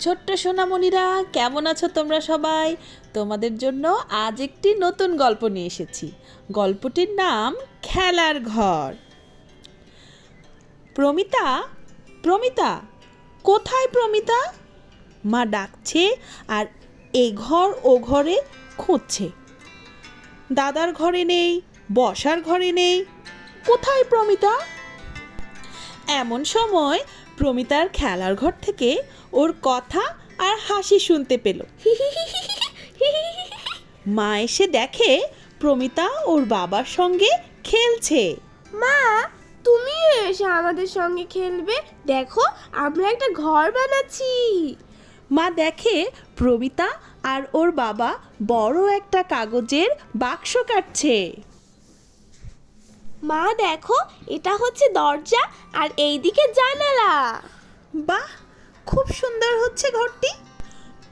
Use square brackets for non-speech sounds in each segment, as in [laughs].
ছোট্ট সোনামণিরা, কেমন আছো তোমরা সবাই? তোমাদের জন্য আজ একটি নতুন গল্প নিয়ে এসেছি। গল্পটির নাম খেলার ঘর। প্রমিতা প্রমিতা, কোথায় প্রমিতা? মা ডাকছে আর এ ঘর ও ঘরে খুঁজছে। দাদার ঘরে নেই, বসার ঘরে নেই। কোথায় প্রমিতা? এমন সময় প্রমিতার খেলার ঘর থেকে ওর কথা আর হাসি শুনতে পেল। মা এসে দেখে প্রমিতা ওর বাবার সঙ্গে খেলছে। মা তুমি এসে আমাদের সঙ্গে খেলবে। দেখো আমরা একটা ঘর বানাচ্ছি। মা দেখে প্রমিতা আর ওর বাবা বড় একটা কাগজের বাক্স কাটছে। মা, দেখো, এটা হচ্ছে দরজা আর এই এইদিকে জানালা। বাহ, খুব সুন্দর হচ্ছে ঘরটি।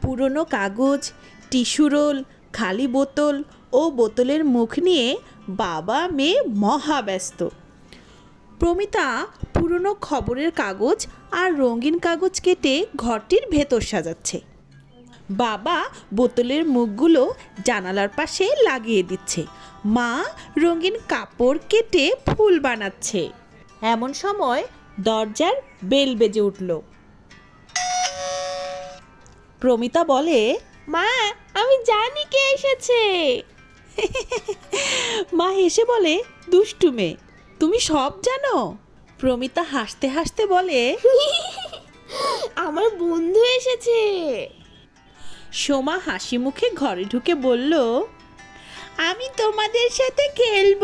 পুরনো কাগজ, টিস্যু রোল, খালি বোতল ও বোতলের মুখ নিয়ে বাবা, মেয়ে মহাব্যস্ত প্রমিতা পুরনো খবরের কাগজ আর রঙিন কাগজ কেটে ঘরটির ভেতর সাজাচ্ছে। বাবা বোতলের মুখগুলো জানালার পাশে লাগিয়ে দিচ্ছে। মা রঙিন কাপড় কেটে ফুল বানাচ্ছে। এমন সময় দরজার বেল বেজে উঠল। প্রমিতা বলে মা আমি জানি কে এসেছে। [laughs] মা হেসে বলে দুষ্টু মেয়ে তুমি সব জানো? প্রমিতা হাসতে হাসতে বলে [laughs] আমার বন্ধু এসেছে। সোমা হাসি মুখে ঘরে ঢুকে বলল আমি তোমাদের সাথে খেলব।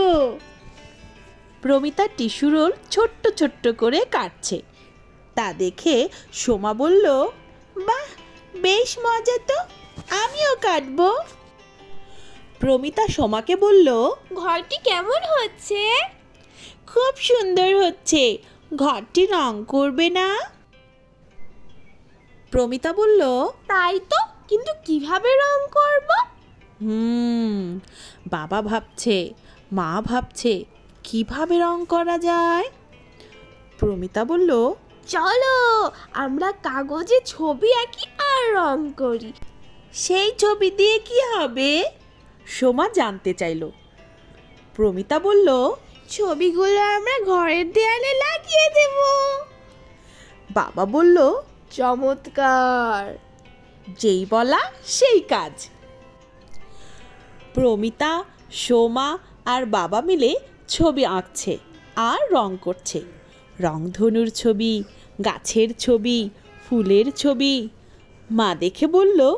প্রমিতা টিস্যু রোল ছোট্ট ছোট্ট করে কাটছে। তা দেখে সোমা বলল বাহ বেশ মজা তো আমিও কাটবো। প্রমিতা সোমাকে বলল ঘরটি কেমন হচ্ছে? খুব সুন্দর হচ্ছে ঘরটি রং করবে না? প্রমিতা বলল তাই তো কিন্তু কীভাবে রং করব? হুম বাবা ভাবছে মা ভাবছে কীভাবে রং করা যায়? প্রমিতা বলল চলো আমরা কাগজে ছবি আঁকি আর রং করি। সেই ছবি দিয়ে কি হবে? সোমা জানতে চাইল। প্রমিতা বলল ছবিগুলো আমরা ঘরের দেয়ালে লাগিয়ে দেব। বাবা বলল চমৎকার! যেই বলা সেই কাজ। প্রমিতা, সোমা আর বাবা মিলে ছবি আঁকছে আর রং করছে। রংধনুর ছবি, গাছের ছবি, ফুলের ছবি। মা দেখে বলল,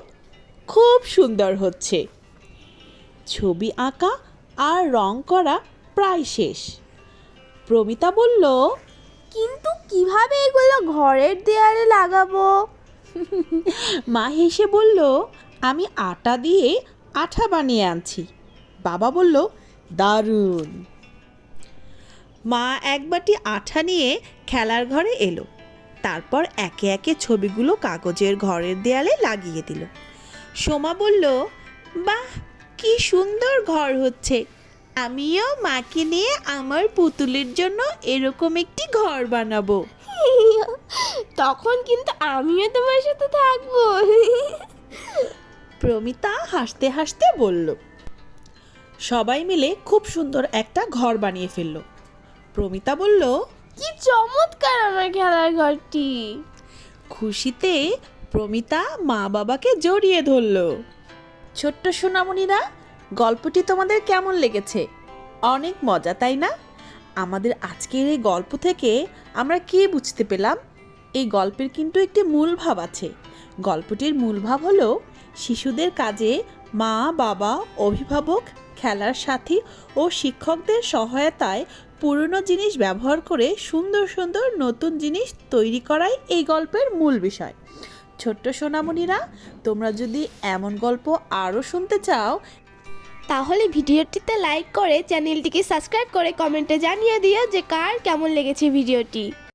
খুব সুন্দর হচ্ছে। ছবি আঁকা আর রং করা প্রায় শেষ। প্রমিতা বলল, কিন্তু কীভাবে এগুলো ঘরের দেয়ালে লাগাবো? মা হেসে বলল, আমি আটা দিয়ে আঠা বানিয়ে আনছি। বাবা বলল, দারুণ। মা এক বাটি আঠা নিয়ে খেলার ঘরে এলো। তারপর একে একে ছবিগুলো কাগজের ঘরের দেয়ালে লাগিয়ে দিল। সোমা বলল, বাহ, কি সুন্দর ঘর হচ্ছে। আমিও মাকে নিয়ে আমার পুতুলের জন্য এরকম একটি ঘর বানাবো। [laughs] তখন কিন্তু আমিও তোমার সাথে থাকব। প্রমিতা হাসতে হাসতে বলল সবাই মিলে খুব সুন্দর একটা ঘর বানিয়ে ফেলল। প্রমিতা বলল কি চমৎকার আমার খেলার ঘরটি। খুশিতে প্রমিতা মা বাবাকে জড়িয়ে ধরল। ছোট্ট সোনামণিরা গল্পটি তোমাদের কেমন লেগেছে? অনেক মজা তাই না? আমাদের আজকের এই গল্প থেকে আমরা কি বুঝতে পেলাম? এই গল্পের কিন্তু একটি মূল ভাব আছে। গল্পটির মূল ভাব হলো, শিশুদের কাজে মা, বাবা, অভিভাবক, খেলার সাথী ও শিক্ষকদের সহায়তায় পুরনো জিনিস ব্যবহার করে সুন্দর সুন্দর নতুন জিনিস তৈরি করাই এই গল্পের মূল বিষয়। ছোট্ট সোনামণিরা, তোমরা যদি এমন গল্প আরও শুনতে চাও তাহলে ভিডিওটিতে লাইক করে চ্যানেলটিকে সাবস্ক্রাইব করে কমেন্টে জানিয়ে দিও যে কার কেমন লেগেছে ভিডিওটি।